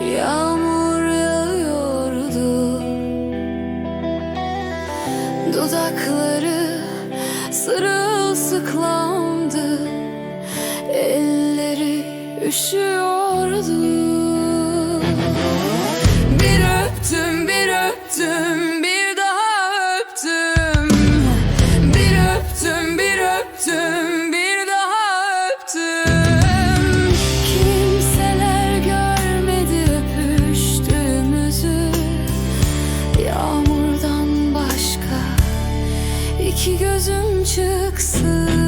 Yağmur yağıyordu. Dudakları sırılsıklandı Elleri üşüyordu. Bir öptüm bir öptüm. gözüm çıksın.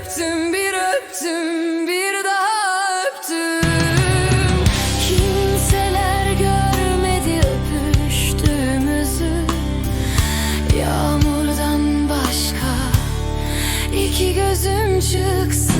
öptüm bir öptüm bir daha öptüm. Kimseler görmedi öpüştüğümüzü. Yağmurdan başka iki gözüm çıksın.